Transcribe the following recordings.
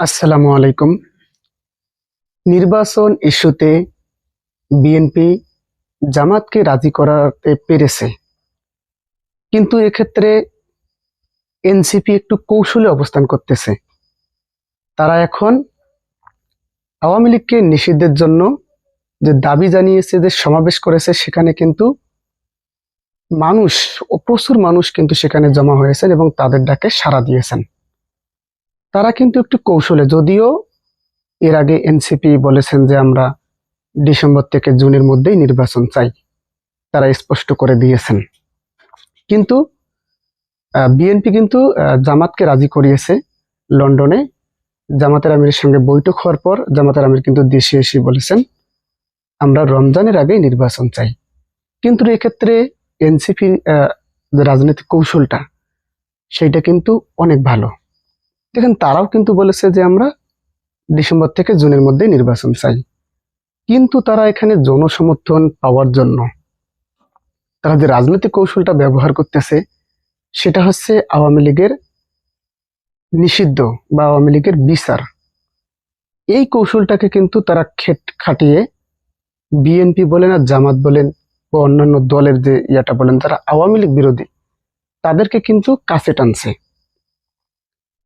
আসসালামু আলাইকুম। নির্বাচন ইস্যুতে বিএনপি জামাতকে রাজি করাতে পেরেছে। কিন্তু এক্ষেত্রে এনসিপি একটু কৌশলে অবস্থান করতেছে। তারা এখন আওয়ামী লীগকে নিষিদ্ধের জন্য যে দাবি জানিয়েছে, যে সমাবেশ করেছে, সেখানে কিন্তু মানুষ ও প্রচুর মানুষ কিন্তু সেখানে জমা হয়েছেন এবং তাদের ডাকে সাড়া দিয়েছেন। তারা কিন্তু একটু কৌশলে, যদিও এর আগে এনসিপি বলেছেন যে আমরা ডিসেম্বর থেকে জুনের মধ্যেই নির্বাচন চাই। তারা স্পষ্ট করে দিয়েছেন। কিন্তু বিএনপি কিন্তু জামাতকে রাজি করিয়েছে লন্ডনে। জামাতের আমিরের সঙ্গে বৈঠক হওয়ার পর জামাতের আমির কিন্তু দেশে এসে বলেছেন, আমরা রমজানের আগেই নির্বাচন চাই। কিন্তু এক্ষেত্রে এনসিপির রাজনৈতিক কৌশলটা, সেইটা কিন্তু অনেক ভালো। দেখেন তারাও কিন্তু বলেছে যে আমরা ডিসেম্বর থেকে জুনের মধ্যে নির্বাচন চাই। কিন্তু তারা এখানে জনসমর্থন পাওয়ার জন্য তারা যে রাজনৈতিক কৌশলটা ব্যবহার করতেছে, সেটা হচ্ছে আওয়ামী লীগের নিষিদ্ধ বা আওয়ামী লীগের বিচার। এই কৌশলটাকে কিন্তু তারা খেট খাটিয়ে বিএনপি বলেন আর জামাত বলেন বা অন্যান্য দলের যে ইয়াটা বলেন, তারা আওয়ামী লীগ বিরোধী, তাদেরকে কিন্তু কাছে টানছে।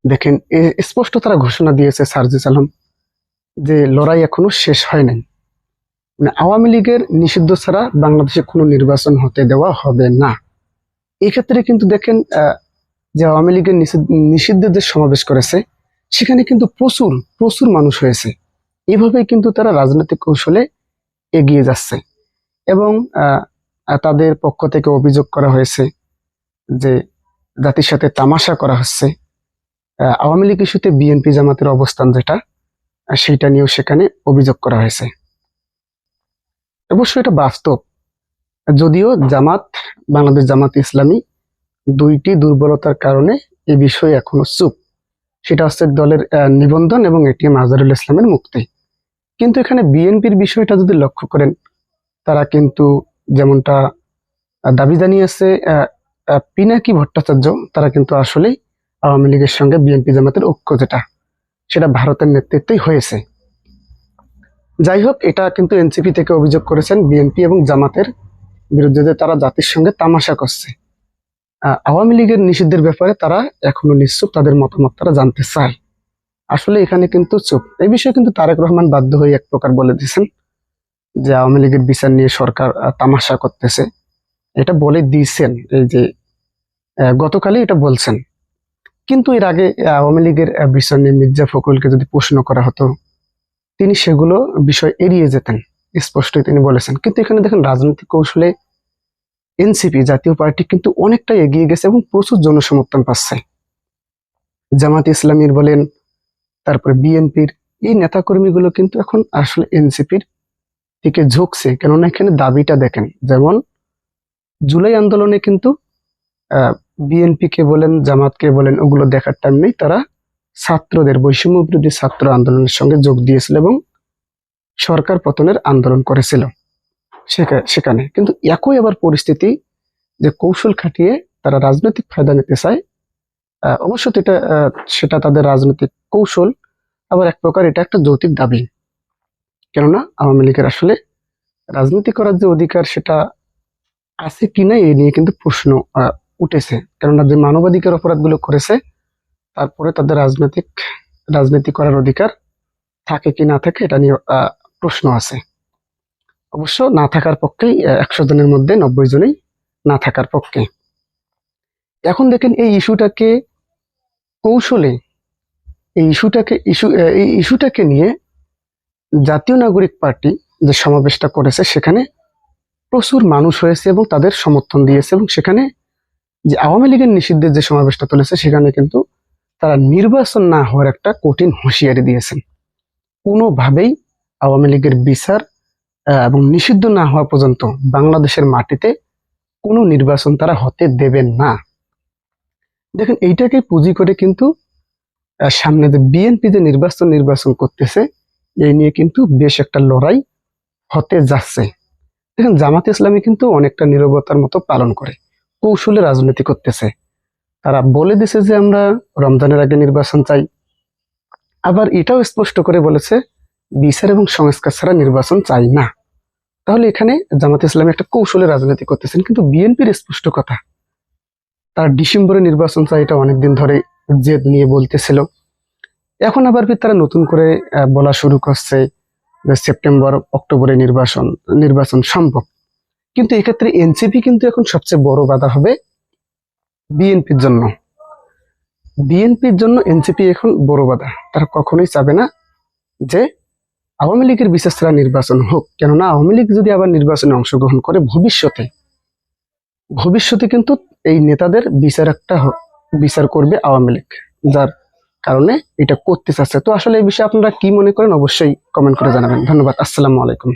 দেখেন স্পষ্ট তারা ঘোষণা দিয়েছে সার্জিস আলম যে লড়াই এখনও শেষ হয় নাই। মানে আওয়ামী লীগের নিষিদ্ধ ছাড়া বাংলাদেশে কোনো নির্বাচন হতে দেওয়া হবে না। এক্ষেত্রে কিন্তু দেখেন যে আওয়ামী লীগের নিষিদ্ধ যে সমাবেশ করেছে, সেখানে কিন্তু প্রচুর প্রচুর মানুষ হয়েছে। এভাবেই কিন্তু তারা রাজনৈতিক কৌশলে এগিয়ে যাচ্ছে। এবং তাদের পক্ষ থেকে অভিযোগ করা হয়েছে যে জাতির সাথে তামাশা করা হচ্ছে। আওয়ামী লীগ ইস্যুতে বিএনপি জামাতের অবস্থান যেটা সেইটা নিয়েও সেখানে অভিযোগ করা হয়েছে। অবশ্য এটা বাস্তব। যদিও জামাত, বাংলাদেশ জামাত ইসলামী দুইটি দুর্বলতার কারণে এই বিষয়ে এখনও চুপ। সেটা হচ্ছে দলের নিবন্ধন এবং এটি আজহারুল ইসলামের মুক্তি। কিন্তু এখানে বিএনপির বিষয়টা যদি লক্ষ্য করেন, তারা কিন্তু যেমনটা দাবি জানিয়েছে পিনাকি ভট্টাচার্য, তারা কিন্তু আসলেই আওয়ামী লীগের সঙ্গে বিএনপি জামাতের ঐক্য যেটা, সেটা ভারতের নেতৃত্বেই হয়েছে। যাই হোক, এটা কিন্তু এনসিপি থেকে অভিযোগ করেছেন বিএনপি এবং জামাতের বিরুদ্ধে যে তারা জাতির সঙ্গে তামাশা করছে। আওয়ামী লীগের নিষিদ্ধের ব্যাপারে তারা এখনও নিশ্চুপ, তাদের মতামত তারা জানতে চায়। আসলে এখানে কিন্তু চুপ। এই বিষয়ে কিন্তু তারেক রহমান বাধ্য হয়ে এক প্রকার বলে দিয়েছেন যে আওয়ামী লীগের বিচার নিয়ে সরকার তামাশা করতেছে। এটা বলে দিয়েছেন, এই যে গতকালই এটা বলছেন। কিন্তু এর আগে আওয়ামী লীগের বিষয় নিয়ে মির্জা ফখরুলকে যদি প্রশ্ন করা হতো, তিনি সেগুলো বিষয় এড়িয়ে যেতেন, স্পষ্টই তিনি বলেছেন। কিন্তু এখানে দেখেন, রাজনৈতিক কৌশলে এনসিপি, জাতীয় পার্টি কিন্তু অনেকটা এগিয়ে গেছে এবং প্রচুর জনসমর্থন পাচ্ছে। জামাত ইসলামীর বলেন, তারপরে বিএনপির, এই নেতাকর্মীগুলো কিন্তু এখন আসলে এনসিপির দিকে ঝুঁকছে, কেননা এখানে দাবিটা দেখেন, যেমন, জুলাই আন্দোলনে কিন্তু বিএনপি কে বলেন, জামাতকে বলেন, ওগুলো দেখার টাইম নেই। তারা ছাত্রদের, বৈষম্য বিরোধী ছাত্র আন্দোলনের সঙ্গে যোগ দিয়েছিল এবং সরকার পতনের আন্দোলন করেছিল সেখা- সেখানে। কিন্তু একই আবার পরিস্থিতি যে কৌশল খাটিয়ে তারা রাজনৈতিক ফায়দা নিতে চায় অবশ্য এটা সেটা তাদের রাজনৈতিক কৌশল, আবার এক প্রকার এটা একটা যৌতিক দাবি। কেননা আওয়ামী লীগের আসলে রাজনীতি করার যে অধিকার সেটা আছে কিনা এ নিয়ে কিন্তু প্রশ্ন উঠেছে। কেননা যে মানবাধিকার অপরাধগুলো করেছে, তারপরে তাদের রাজনৈতিক, রাজনীতি করার অধিকার থাকে কি না থাকে এটা নিয়ে প্রশ্ন আছে। অবশ্য না থাকার পক্ষেই একশো জনের মধ্যে নব্বই জনেই না থাকার পক্ষে। এখন দেখেন এই ইস্যুটাকে কৌশলে, এই ইস্যুটাকে, ইস্যু এই ইস্যুটাকে নিয়ে জাতীয় নাগরিক পার্টি যে সমাবেশটা করেছে, সেখানে প্রচুর মানুষ হয়েছে এবং তাদের সমর্থন দিয়েছে এবং সেখানে যে আওয়ামী লীগের নিষিদ্ধের যে সমাবেশটা তুলেছে, সেখানে কিন্তু তারা নির্বাচন না হওয়ার একটা কঠিন হুঁশিয়ারি দিয়েছেন। কোনোভাবেই আওয়ামী লীগের বিচার এবং নিষিদ্ধ না হওয়া পর্যন্ত বাংলাদেশের মাটিতে কোনো নির্বাচন তারা হতে দেবেন না। দেখেন, এইটাকে পুঁজি করে কিন্তু সামনে যে বিএনপি যে নির্বাচন নির্বাচন করতেছে, এই নিয়ে কিন্তু বেশ একটা লড়াই হতে যাচ্ছে। দেখেন, জামাত ইসলামী কিন্তু অনেকটা নীরবতার মতো পালন করে। কৌশলে রাজনীতি করতেছে। তারা বলে দিছে যে আমরা রমজানের আগে নির্বাচন চাই। আবার এটাও স্পষ্ট করে বলেছে, বিচার এবং সংস্কার ছাড়া নির্বাচন চাই না। তাহলে এখানে জামাত ইসলামী একটা কৌশলে রাজনীতি করতেছেন, কিন্তু বিএনপির স্পষ্ট কথা, তার ডিসেম্বরে নির্বাচন চাই এটা অনেকদিন ধরে জেদ নিয়ে বলতেছিল। এখন আবার তারা নতুন করে বলা শুরু করছে যে সেপ্টেম্বর অক্টোবরে নির্বাচন নির্বাচন সম্ভব। কিন্তু এক্ষেত্রে এনসিপি কিন্তু এখন সবচেয়ে বড় বাধা হবে বিএনপির জন্য। বিএনপির জন্য এনসিপি এখন বড় বাধা। তারা কখনোই চাবে না যে আওয়ামী লীগের বিশেষ ছাড়া নির্বাচন হোক। কেননা আওয়ামী লীগ যদি আবার নির্বাচনে অংশগ্রহণ করে ভবিষ্যতে ভবিষ্যতে কিন্তু এই নেতাদের বিচার একটা বিচার করবে আওয়ামী লীগ। যার কারণে এটা করতে চাচ্ছে। তো আসলে এই বিষয়ে আপনারা কি মনে করেন অবশ্যই কমেন্ট করে জানাবেন। ধন্যবাদ। আসসালামু আলাইকুম।